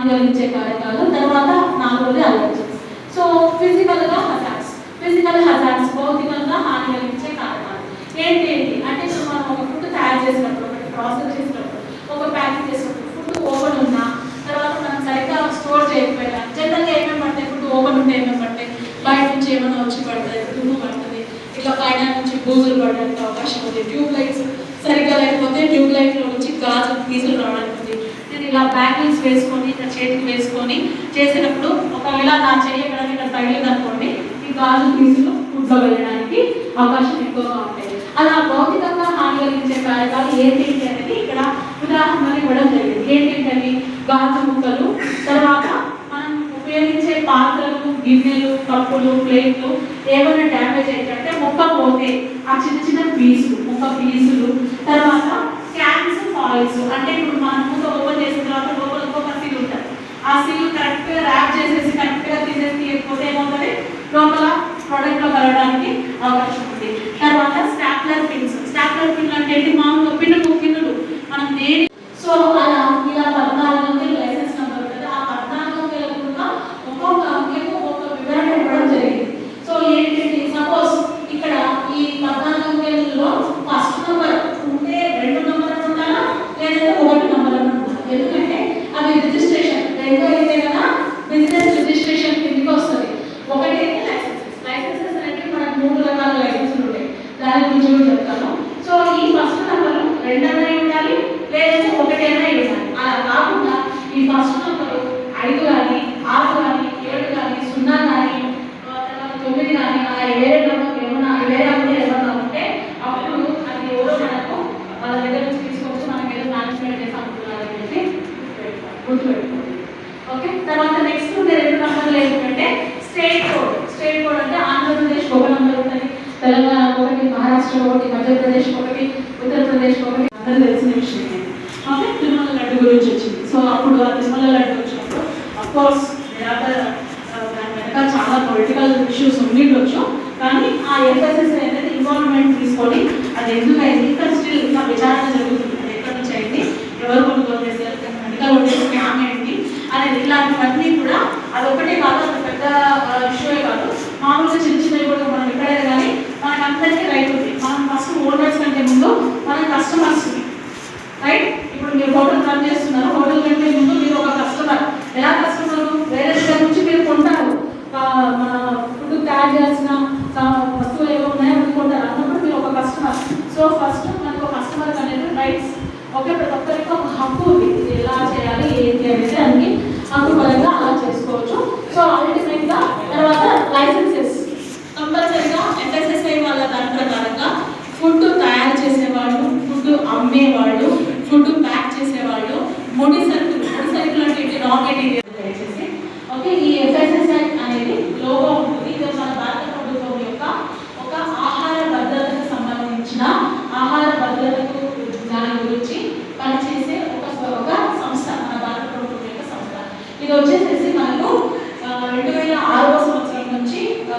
అనుభవించే కార్యక్రమాలు తర్వాత నాలుగు రోజులు అలవించారు సో ఫిజికల్గా హజార్స్ ఫిజికల్ హజార్స్ భౌతికంగా హాని కలిగించే కారణాలు ఏంటి? అంటే మనం ఒక ఫుడ్ తయారు చేసినప్పుడు ఒకటి ప్రాసెస్ చేసినప్పుడు ఒక ప్యాకింగ్ చేసినప్పుడు ఫుడ్ ఓపెన్ ఉన్నా తర్వాత మనం సరిగ్గా స్టోర్ చేయకపోయినా జనరల్గా ఏమేమి పడతాయి? ఫుడ్ ఓపెన్ ఉంటే ఏమేమి పడతాయి? బయట నుంచి ఏమైనా వచ్చి పడుతుంది దుమ్ము పడుతుంది. ఇట్లా పైన నుంచి గూగుల్ పడడానికి అవకాశం ఉంది. ట్యూబ్ లైట్స్ సరిగ్గా లేకపోతే ట్యూబ్ లైట్లో నుంచి గాజు గీజులు రావడానికి ఇలా బ్యాంగిల్స్ వేసుకొని ఇట్లా చేతికి వేసుకొని చేసేటప్పుడు ఒకవేళ నా చెయ్యి ఎక్కడైనా ఇక్కడ తగిలింది అనుకోండి ఈ గాజు పీసులు ఫుడ్లో వెళ్ళడానికి అవకాశం ఎక్కువగా ఉంటాయి. అలా భౌతికంగా హాని కలిగించే కారకాలు ఏంటి అనేది ఇక్కడ ఉదాహరణలు ఇవ్వడం జరిగింది. ఏంటంటే గాజు ముక్కలు. తర్వాత మనం ఉపయోగించే పాత్రలు గిన్నెలు కప్పులు ప్లేట్లు ఏమైనా డ్యామేజ్ ఏంటంటే ముక్క పోతే ఆ చిన్న చిన్న పీసులు ముక్క పీసులు తర్వాత క్యాన్స్ ఫాయిల్స్ అంటే ఇప్పుడు మనం ముక్క ఓపెన్ చేసిన తర్వాత లోపల ఇంకొక సీల్ ఉంటుంది ఆ సీల్ కరెక్ట్గా ర్యాప్ చేసేసి చేసి తీసేసి తీయకపోతే ఏమవుతుంది? లోపల ప్రోడక్ట్లో కలవడానికి అవకాశం ఉంది. తర్వాత స్టాప్లర్ పిన్స్ స్టాప్లర్ పిన్ అంటే ఏంటి మామూలుగా పిన్నులు పిన్నులు మనం దేని సో అలా ఇలా పద్నాలుగు వందల లైసెన్స్ నెంబర్ ఉంటుంది ఆ పద్నాలుగు వందల కూడా ఒక్కొక్క అంకెకు ఒక్కొక్క వివరణ ఇవ్వడం జరిగింది సో ఏంటంటే సపోజ్ ఇక్కడ ఈ పద్నాలుగు అంకెలలో ఫస్ట్ నెంబర్ ఉంటే రెండు నెంబర్ ఉండాలా లేదంటే ఒకటి నెంబర్ ఉండాలి ఎందుకంటే అవి రిజిస్ట్రేషన్ రెండు అయితే కదా బిజినెస్ రిజిస్ట్రేషన్ కిందకి వస్తుంది ఒకటి అయితే లైసెన్సెస్ లైసెన్సెస్ అంటే మనకు మూడు రకాల లైసెన్సులు ఉంటాయి దాని గురించి కూడా చెప్తాను. సో ఈ ఫస్ట్ నెంబర్ రెండన్నా ఉండాలి లేదంటే ఒకటైనా ఉండాలి అలా కాకుండా ఈ ఫస్ట్ నెంబర్ ఐదు కానీ ఆరు కానీ ఏడు కానీ సున్నా కానీ తర్వాత తొమ్మిది కానీ అలా వేరే నెంబర్ ఏమన్నా వేరే అప్పుడు ఏమన్నా ఉంటే అప్పుడు అది ఎవరో మనకు వాళ్ళ దగ్గర నుంచి తీసుకొచ్చి మనకి ఏదో మేనేజ్మెంట్ చేసి అమ్ముతున్నారని చెప్పి గుర్తుపెట్టుకోవాలి. గుర్తుపెట్టుకోండి ఓకే తర్వాత నెక్స్ట్ ఉండే రెండు నంబర్లు ఏంటంటే స్టేట్ కోడ్ స్టేట్ కోడ్ అంటే ఆంధ్రప్రదేశ్ ఒక నంబర్ ఉంటుంది తెలంగాణ ఒకటి మహారాష్ట్ర ఒకటి మధ్యప్రదేశ్ ఒకటి ఉత్తరప్రదేశ్ ఒకటి అందరూ తెలిసిన విషయం ఓకే తిరుమల లడ్డు గురించి వచ్చింది. సో అప్పుడు ఆ తిరుమల లడ్డు వచ్చినప్పుడు అఫ్కోర్స్ దాని వెనక చాలా పొలిటికల్ ఇష్యూస్ ఉండిండొచ్చు. కానీ ఆ ఎఫ్ఎస్ఎస్ అనేది ఇన్వాల్వ్మెంట్ తీసుకొని అది ఎందుకైంది? ఇంకా స్టిల్ ఇంకా విచారణ జరుగుతుంది అది ఎక్కడి నుంచి అయింది ఎవరు కొనుగోలు చేశారు మెడికల్ ఉండే స్కామ్ ఏంటి అనేది ఇలాంటివన్నీ కూడా అదొకటే కాదు అది పెద్ద ఇష్యూ కాదు మామూలుగా చిన్న చిన్నవి కూడా మనం ఎక్కడైనా కానీ మనకు అందరికీ రైట్ ఉంది మనం ఫస్ట్ ఓనర్స్ కంటే ముందు మన కస్టమర్స్ రైట్ ఇప్పుడు మీరు హోటల్ రన్ చేస్తున్నారు హోటల్ కంటే ముందు మీరు ఒక కస్టమర్ ఎలా కస్టమర్ వేరే దగ్గర నుంచి మీరు కొంటారు ఆ, మన ఫుడ్ తయారు చేయాల్సిన ఆ, వస్తువులు ఏవో ఉన్నాయో అవి కొంటారు అన్నప్పుడు మీరు ఒక కస్టమర్ సో ఫస్ట్ మనకు ఒక కస్టమర్ అనేది రైట్స్ ఒకే ప్రతి ఒక్కరికి ఒక హక్కు ఉంది ఇది ఎలా చేయాలి ఏంటి అనేది అన్ని అలా చేసుకోవచ్చు. సో అల్టిమేట్ తర్వాత లైసెన్సెస్ కంపల్సరీగా ఎఫ్ఎస్ఎస్ఐ వాళ్ళ దాని ప్రకారంగా ఫుడ్ తయారు చేసేవాళ్ళు ఫుడ్ అమ్మేవాళ్ళు ఫుడ్ ప్యాక్ చేసేవాళ్ళు ముడి సరుకులు ముడి సరుకులు అంటే ఏంటి? రా మెటీరియల్ దయచేసి ఓకే ఈ ఎఫ్ఎస్ఎస్ఐ అనేది లోగో ఉంటుంది ఇది మన భారత ప్రభుత్వం యొక్క ఒక ఆహార భద్రతకు సంబంధించిన ఆహార భద్రతకు దాని గురించి పనిచేసే ఒక ఒక సంస్థ మన భారత ప్రభుత్వం యొక్క సంస్థ ఇది వచ్చేసేసి మనకు ఆ, రెండు వేల ఆరవ సంవత్సరం నుంచి ఆ,